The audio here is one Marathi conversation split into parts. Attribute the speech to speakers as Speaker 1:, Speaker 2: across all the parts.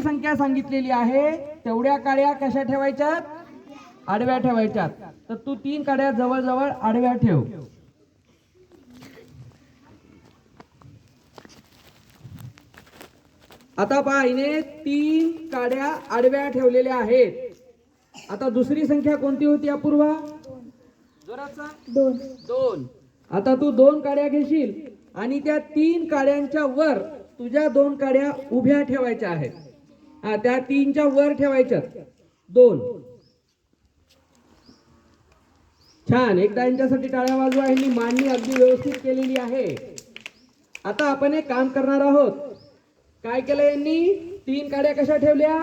Speaker 1: संख्या सांगितलेली आहे? तेवढ्या काड्या कशा ठेवायच्यात? आडव्या ठेवायच्यात. तर तू तीन काड्या जवळजवळ आडव्या ठेव. आता पहा हिने तीन काड्या आडव्या ठेवलेल्या आहेत. आता दुसरी संख्या कोणती होती अपूर्वा? जोराचा?
Speaker 2: दोन.
Speaker 1: दोन. आता तू दोन काड्या घेशील आणि त्या तीन काड्यांच्या वर तुझ्या दोन काड्या उभ्या ठेवायच्या आहेत. त्या तीनच्या वर ठेवायच्या दोन. छान. एकदा यांच्यासाठी टाळ्या वाजवा. यांनी मांडणी अगदी व्यवस्थित केलेली आहे. आता आपण एक काम करणार आहोत. काय केलं यांनी? तीन काड्या कशा ठेवल्या?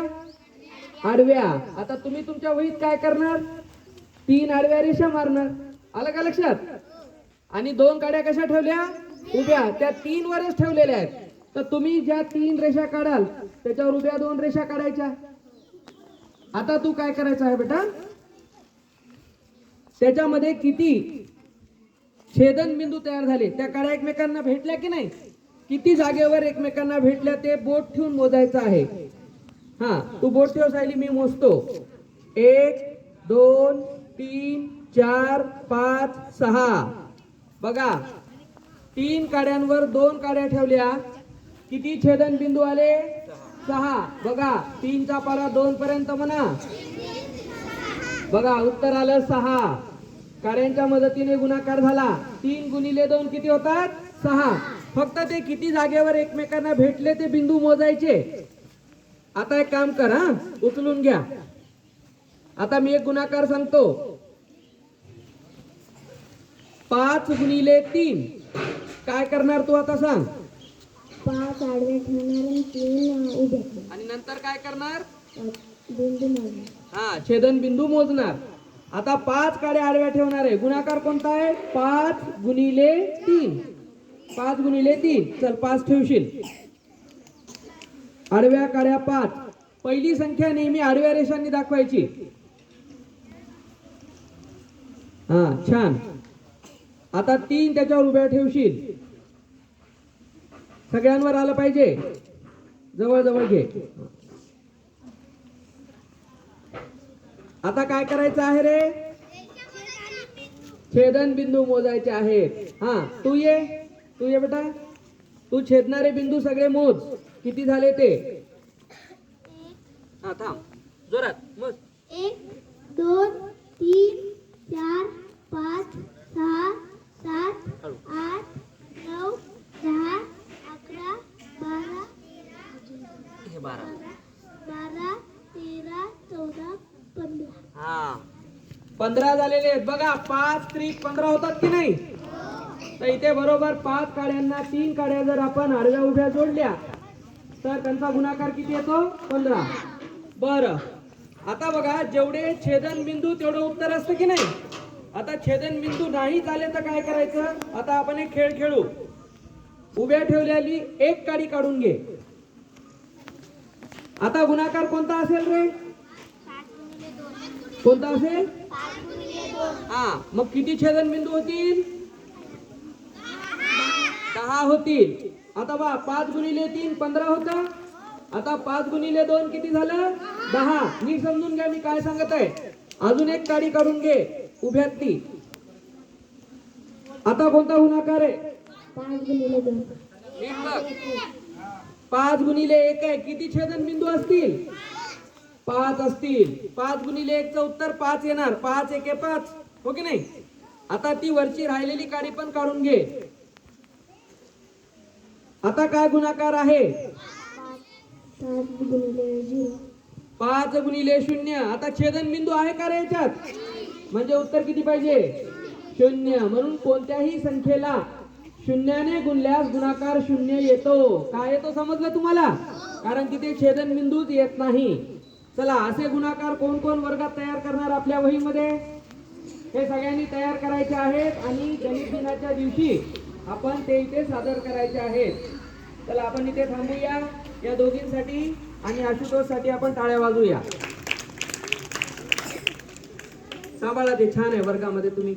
Speaker 1: आडव्या. आता तुम्ही तुमच्या वहीत काय करणार? तीन आडव्या रेषा मारणार. आलं का लक्षात? आणि दोन काड्या कशा ठेवल्या? उभ्या. त्या तीन वरच ठेवलेल्या आहेत. तर तुम्ही ज्या तीन रेषा काढाल त्याच्यावर उभ्या दोन रेषा काढायच्या. आता तू काय करायचं आहे बेटा? त्याच्यामध्ये किती छेदन बिंदू तयार झाले त्या काड्या एकमेकांना भेटल्या की नाही? किती जागेवर एकमेकांना भेटल्या ते बोट ठेवून मोजायचं आहे. हा तू बोट ठेव सायली मी मोजतो. एक दोन तीन चार पाच सहा. बघा तीन काड्यांवर दोन काड्या ठेवल्या. किती छेदन बिंदू आले? सहा. बघा तीनचा पारा दोन पर्यंत म्हणा. बघा उत्तर आलं सहा. कार्यांच्या मदतीने गुणाकार झाला. तीन गुणिले दोन किती होतात? सहा. फक्त ते किती जागेवर एकमेकांना भेटले ते बिंदू मोजायचे. आता एक काम कर हा? उचलून घ्या. आता मी एक गुणाकार सांगतो. पाच गुणिले तीन. काय करणार तू आता सांग?
Speaker 2: पाच आडव्या ठेवणार आणि तीन उभ्या ठेवणार.
Speaker 1: आणि नंतर काय करणार?
Speaker 2: बिंदू मोजणार.
Speaker 1: हा छेदन बिंदू मोजणार. आता पाच काड्या आडव्या ठेवणार आहे. गुणाकार कोणता आहे? पाच गुणिले तीन. पाच गुणिले तीन. चल पाच ठेवशील. आडव्या काड्या पाच. पहिली संख्या नेहमी आडव्या रेषांनी दाखवायची. हा छान. आता तीन त्याच्यावर उभ्या ठेवशील. सगळ्यांवर आलं पाहिजे. जवळ जवळ घे. आता काय करायचं आहे रे? छेदन बिंदू मोजायचे आहेत. हा तू ये. तू ये बेटा. तू छेदणारे बिंदू सगळे मोज. किती झाले ते? हा थांब. जोरात. मोज.
Speaker 2: एक दोन तीन चार पाच सहा सात आठ नऊ दहा अकरा बारा
Speaker 1: हे बारा
Speaker 2: बारा तेरा चौदा पंधरा
Speaker 1: हा पंधरा झालेले आहेत. बघा पाच त्रिक पंधरा होतात की नाही? तर इथे बरोबर पाच काड्यांना तीन काड्या जर आपण आडव्या उभ्या जोडल्या तर त्यांचा गुणाकार किती येतो? पंधरा. बर. आता बघा जेवढे छेदन बिंदू तेवढं उत्तर असतं की नाही? आता छेदन बिंदू नाही झाले तर काय करायचं? आता आपण एक खेळ खेळू. उभ्या ठेवलेली एक काडी काढून घे. आता गुणाकार कोणता असेल रे? कोणता असेल? हा मग किती छेदन बिंदू होतील? दहा होतील. आता बा पाच गुणिले तीन पंधरा होता. आता पाच गुणिले दोन किती झालं? दहा. नीट समजून घ्या मी काय सांगत आहे. अजून एक काडी काढून घे उभ्यात ती. आता कोणता गुणाकार आहे?
Speaker 2: पाच
Speaker 1: पाच गुणिले एक आहे. किती छेदन बिंदू असतील? पाच असतील. पाच गुणिले एकचं उत्तर पाच येणार. पाच एके पाच. हो की नाही? आता ती वरची राहिलेली काडी पण काढून घे. आता काय गुणाकार आहे?
Speaker 2: पाच गुणिले
Speaker 1: पाच गुणिले शून्य. आता छेदन बिंदू आहे का रे याच्यात? म्हणजे उत्तर किती पाहिजे? शून्य. म्हणून कोणत्याही संख्येला शून्याने गुणल्यास गुणाकार शून्य येतो. काय येतो समजलं तुम्हाला? कारण तिथे छेदन बिंदूच येत नाही. चला असे गुणाकार कोण कोण वर्गात तयार करणार आपल्या वहीमध्ये? हे सगळ्यांनी तयार करायचे आहेत आणि गणित दिनाच्या दिवशी आपण ते इथे सादर करायचे आहेत. चला आपण इथे थांबूया या दोघींसाठी आणि आशुतोषसाठी आपण टाळ्या वाजूया सांभाळा ते छान आहे वर्गामध्ये तुम्ही.